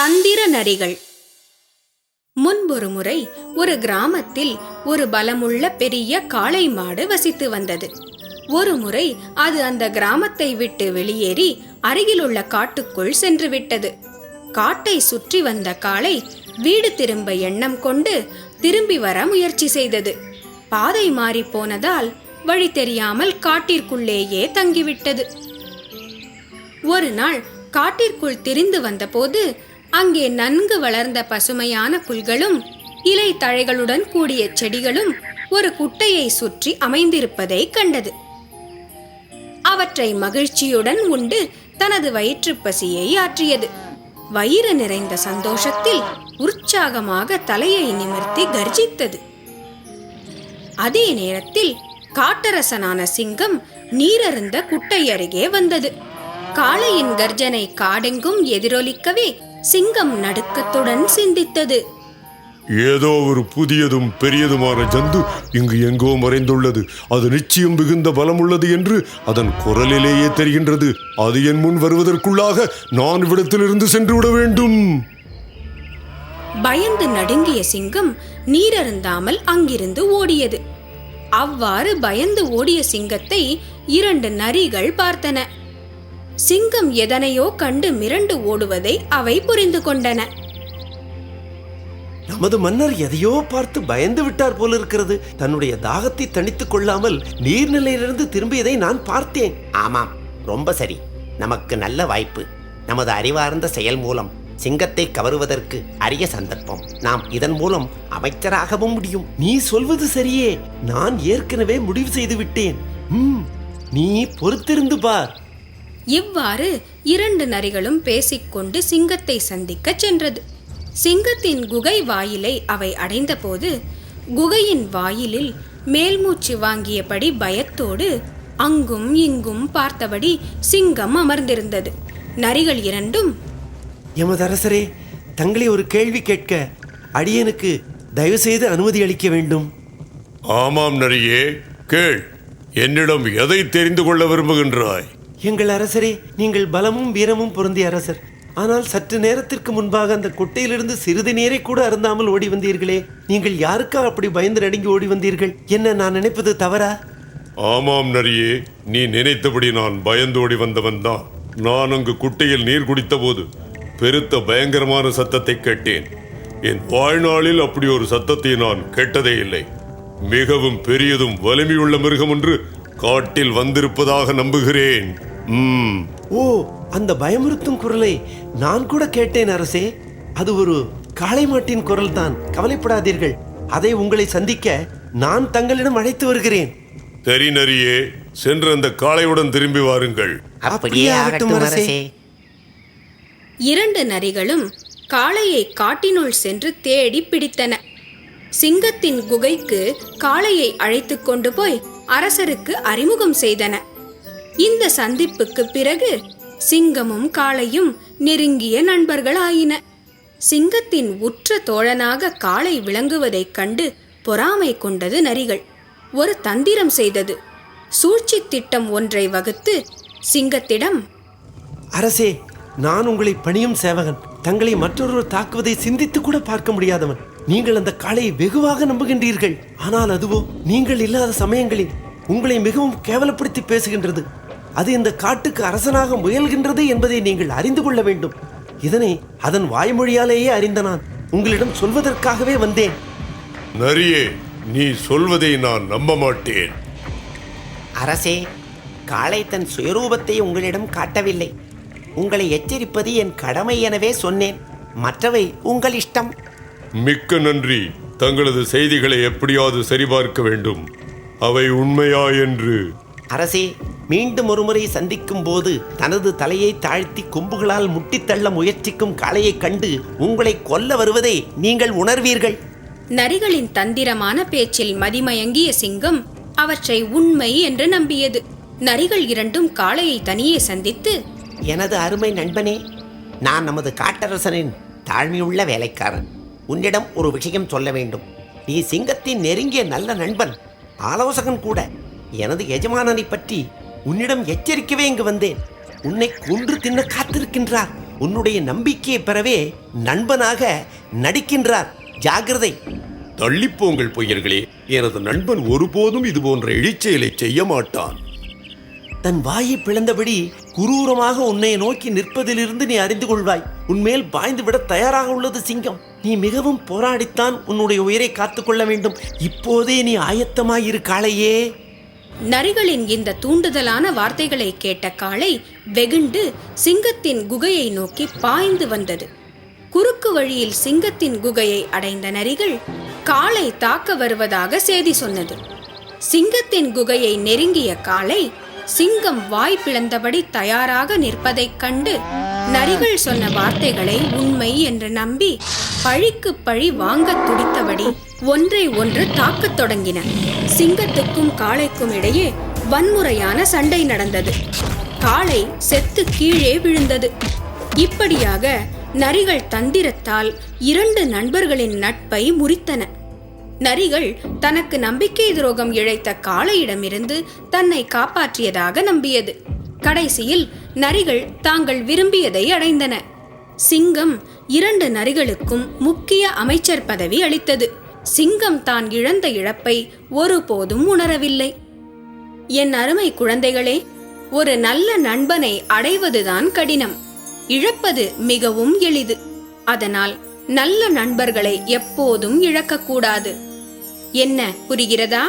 தந்திர நரிகள். முன்பொரு முறை ஒரு கிராமத்தில் ஒரு பலமுள்ள பெரிய காளை மாடு வசித்து வந்தது. ஒரு முறை அது அந்த கிராமத்தை விட்டு வெளியேறி அருகிலுள்ள காட்டுக்குள் சென்று விட்டது. காட்டை சுற்றி வந்த காளை வீடு திரும்ப எண்ணம் கொண்டு திரும்பி வர முயற்சி செய்தது. பாதை மாறி போனதால் வழி தெரியாமல் காட்டிற்குள்ளேயே தங்கிவிட்டது. ஒரு நாள் காட்டிற்குள் திரிந்து வந்தபோது அங்கே நன்கு வளர்ந்த பசுமையான புல்களும் இலை தழைகளுடன் கூடிய செடிகளும் ஒரு குட்டையை சுற்றி அமைந்திருப்பதை கண்டது. அவற்றை மகிழ்ச்சியுடன் உண்டு தனது வயிற்றுப் பசியை ஆற்றியது. வயிறு நிறைந்த சந்தோஷத்தில் உற்சாகமாக தலையை நிமிர்த்தி கர்ஜித்தது. அதே நேரத்தில் காட்டரசனான சிங்கம் நீரருந்த குட்டை அருகே வந்தது. காளையின் கர்ஜனை காடெங்கும் எதிரொலிக்கவே சிங்கம் நடுக்கத்துடன் சிந்தித்தது. ஏதோ ஒரு புதியதும் பெரியதுமான ஜந்து இங்கு எங்கோ மறைந்துள்ளது. அது நிச்சயம் மிகுந்த பலமுள்ளது என்று அதன் குரலிலேயே தெரிகின்றது. அது என் முன் வருவதற்குள்ளாக நான் இவ்விடத்திலிருந்து சென்று விட வேண்டும். பயந்து நடுங்கிய சிங்கம் நீரருந்தாமல் அங்கிருந்து ஓடியது. அவ்வாறு பயந்து ஓடிய சிங்கத்தை இரண்டு நரிகள் பார்த்தன. சிங்கம் எதனையோ கண்டு மிரண்டு ஓடுவதை அவை புரிந்து கொண்டன. நமது மன்னர் எதையோ பார்த்து பயந்து விட்டார் போல இருக்கிறது தன்னுடைய தாகத்தை தணித்துக் கொள்ளாமல் நீர்நிலையிலிருந்து திரும்பியதை நான் பார்த்தேன். ஆமாம் ரொம்ப சரி. நமக்கு நல்ல வாய்ப்பு. நமது அறிவார்ந்த செயல் மூலம் சிங்கத்தை கவருவதற்கு அரிய சந்தர்ப்பம். நாம் இதன் மூலம் அமைச்சராகவும் முடியும். நீ சொல்வது சரியே. நான் ஏற்கனவே முடிவு செய்து விட்டேன். நீ பொறுத்திருந்து பார். இவ்வாறு இரண்டு நரிகளும் பேசிக்கொண்டு சிங்கத்தை சந்திக்கச் சென்றது. சிங்கத்தின் குகை வாயிலை அவை அடைந்தபோது குகையின் வாயிலில் மேல்மூச்சு வாங்கியபடி பயத்தோடு அங்கும் இங்கும் பார்த்தபடி சிங்கம் அமர்ந்திருந்தது. நரிகள் இரண்டும் எமது அரசரே தங்களை ஒரு கேள்வி கேட்க அடியனுக்கு தயவு செய்து அனுமதி அளிக்க வேண்டும். ஆமாம் நரியே கேள். என்னிடம் எதை தெரிந்து கொள்ள விரும்புகின்றாய்? எங்கள் அரசரே நீங்கள் பலமும் வீரமும் பொருந்திய அரசர். ஆனால் சற்று நேரத்திற்கு முன்பாக அந்த குட்டையிலிருந்து சிறிது நீரை கூட அருந்தாமல் ஓடி வந்தீர்களே. நீங்கள் யாருக்கா அப்படி பயந்து நடுங்கி ஓடி வந்தீர்கள்? என்ன நான் நினைப்பது தவறா? ஆமாம் நரியே நீ நினைத்தபடி நான் பயந்தோடி வந்தவன் தான் நான் அங்கு குட்டையில் நீர் குடித்தபோது பெருத்த பயங்கரமான சத்தத்தை கேட்டேன். என் வாழ்நாளில் அப்படி ஒரு சத்தத்தை நான் கேட்டதே இல்லை. மிகவும் பெரியதும் வலிமையுள்ள மிருகம் ஒன்று காட்டில் வந்திருப்பதாக நம்புகிறேன். ஓ அந்த பயமுறுத்தும் குரலை நான் கூட கேட்டேன் அரசே. அது ஒரு காளை மாட்டின் குரல் தான் கவலைப்படாதீர்கள். அதை உங்களை சந்திக்க நான் தங்களிடம் அழைத்து வருகிறேன். சரி நரியே சென்று அந்த காளையுடன் திரும்பி வாருங்கள். அப்படியே ஆகட்டும் அரசே. இரண்டு நரிகளும் காளையை காட்டினுள் சென்று தேடி பிடித்தன. சிங்கத்தின் குகைக்கு காளையை அழைத்து கொண்டு போய் அரசருக்கு அறிமுகம் செய்தன. இந்த சந்திப்புக்கு பிறகு சிங்கமும் காளையும் நெருங்கிய நண்பர்கள் ஆயின சிங்கத்தின் உற்ற தோழனாக காளை விளங்குவதைக் கண்டு பொறாமை கொண்டது நரிகள். ஒரு தந்திரம் செய்தது. சூழ்ச்சி திட்டம் ஒன்றை வகுத்து சிங்கத்திடம் அரசே நான் உங்களை பணியும் சேவகன். தங்களை மற்றொருவர் தாக்குவதை சிந்தித்து கூட பார்க்க முடியாதவன். நீங்கள் அந்த காளையை வெகுவாக நம்புகின்றீர்கள். ஆனால் அதுவோ நீங்கள் இல்லாத சமயங்களில் உங்களை மிகவும் கேவலப்படுத்தி பேசுகின்றது. அது இந்த காட்டுக்கு அரசனாக முயல்கின்றது என்பதை நீங்கள் அறிந்து கொள்ள வேண்டும். இதனை அதன் வாய்மொழியாலேயே அறிந்த நான் உங்களிடம் சொல்வதற்காகவே வந்தேன். நரியே நீ சொல்வதை நான் நம்ப மாட்டேன். அரசே காளை தன் சுயரூபத்தை உங்களிடம் காட்டவில்லை. உங்களை எச்சரிப்பது என் கடமை எனவே சொன்னேன். மற்றவை உங்கள் இஷ்டம். மிக்க நன்றி. தங்களது செய்திகளை எப்படியாவது சரிபார்க்க வேண்டும். அவை உண்மையா என்று. அரசே மீண்டும் ஒருமுறை சந்திக்கும் போது தனது தலையை தாழ்த்தி கொம்புகளால் முட்டித்தள்ள முயற்சிக்கும் காளையைக் கண்டு உங்களை கொல்ல வருவதை நீங்கள் உணர்வீர்கள். நரிகளின் தந்திரமான பேச்சில் மதிமயங்கிய சிங்கம் அவற்றை உண்மை என்று நம்பியது. நரிகள் இரண்டும் காளையை தனியே சந்தித்து எனது அருமை நண்பனே நான் நமது காட்டரசனின் தாழ்மையுள்ள வேலைக்காரன். உன்னிடம் ஒரு விஷயம் சொல்ல வேண்டும். நீ சிங்கத்தின் நெருங்கிய நல்ல நண்பன் ஆலோசகன் கூட. எனது எஜமானனை பற்றி உன்னிடம் எச்சரிக்கவே இங்கு வந்தேன். உன்னை கொன்று தின்ன காத்திருக்கின்றார். உன்னுடைய நம்பிக்கையை பெறவே நண்பனாக நடிக்கின்றார். ஜாகிரதை. தள்ளிப்போங்கள் பொய்யர்களே. எனது நண்பன் ஒருபோதும் இது போன்ற இழிச்செயலை செய்ய மாட்டான் தன் வாயை பிளந்தபடி குரூரமாக உன்னை நோக்கி நிற்பதிலிருந்து நீ அறிந்து கொள்வாய். உன்மேல் பாய்ந்து விட தயாராக உள்ளது சிங்கம். நீ மிகவும் போராடித்தான் உன்னுடைய உயிரை காத்துக்கொள்ள வேண்டும். இப்போதே நீ ஆயத்தமாயிரு காளையே. நரிகளின் இந்த தூண்டுதலான வார்த்தைகளை கேட்ட காளை வெகுண்டு சிங்கத்தின் குகையை நோக்கி பாய்ந்து வந்தது. குறுக்கு வழியில் சிங்கத்தின் குகையை அடைந்த நரிகள் காளை தாக்க வருவதாக செய்தி சொன்னது. சிங்கத்தின் குகையை நெருங்கிய காளை சிங்கம் வாய் பிளந்தபடி தயாராக நிற்பதைக் கண்டு நரிகள் சொன்ன வார்த்தைகளை உண்மை என்று நம்பி பழிக்கு பழி வாங்கத் துடித்தபடி ஒன்றை ஒன்று தாக்கத் தொடங்கின. சிங்கத்துக்கும் காளைக்கும் இடையே வன்முறையான சண்டை நடந்தது. காளை செத்து கீழே விழுந்தது. இப்படியாக நரிகள் தந்திரத்தால் இரண்டு நண்பர்களின் நட்பை முறித்தன. நரிகள் தனக்கு நம்பிக்கை துரோகம் இழைத்த காளையிடமிருந்து தன்னை காப்பாற்றியதாக நம்பியது. கடைசியில் நரிகள் தாங்கள் விரும்பியதை அடைந்தன. சிங்கம் இரண்டு நரிகளுக்கும் முக்கிய அமைச்சர் பதவி அளித்தது. சிங்கம் தான் இழந்த இழப்பை ஒருபோதும் உணரவில்லை. என் அருமை குழந்தைகளே ஒரு நல்ல நண்பனை அடைவதுதான் கடினம். இழப்பது மிகவும் எளிது. அதனால் நல்ல நண்பர்களை எப்போதும் இழக்கக்கூடாது. என்ன புரிகிறதா?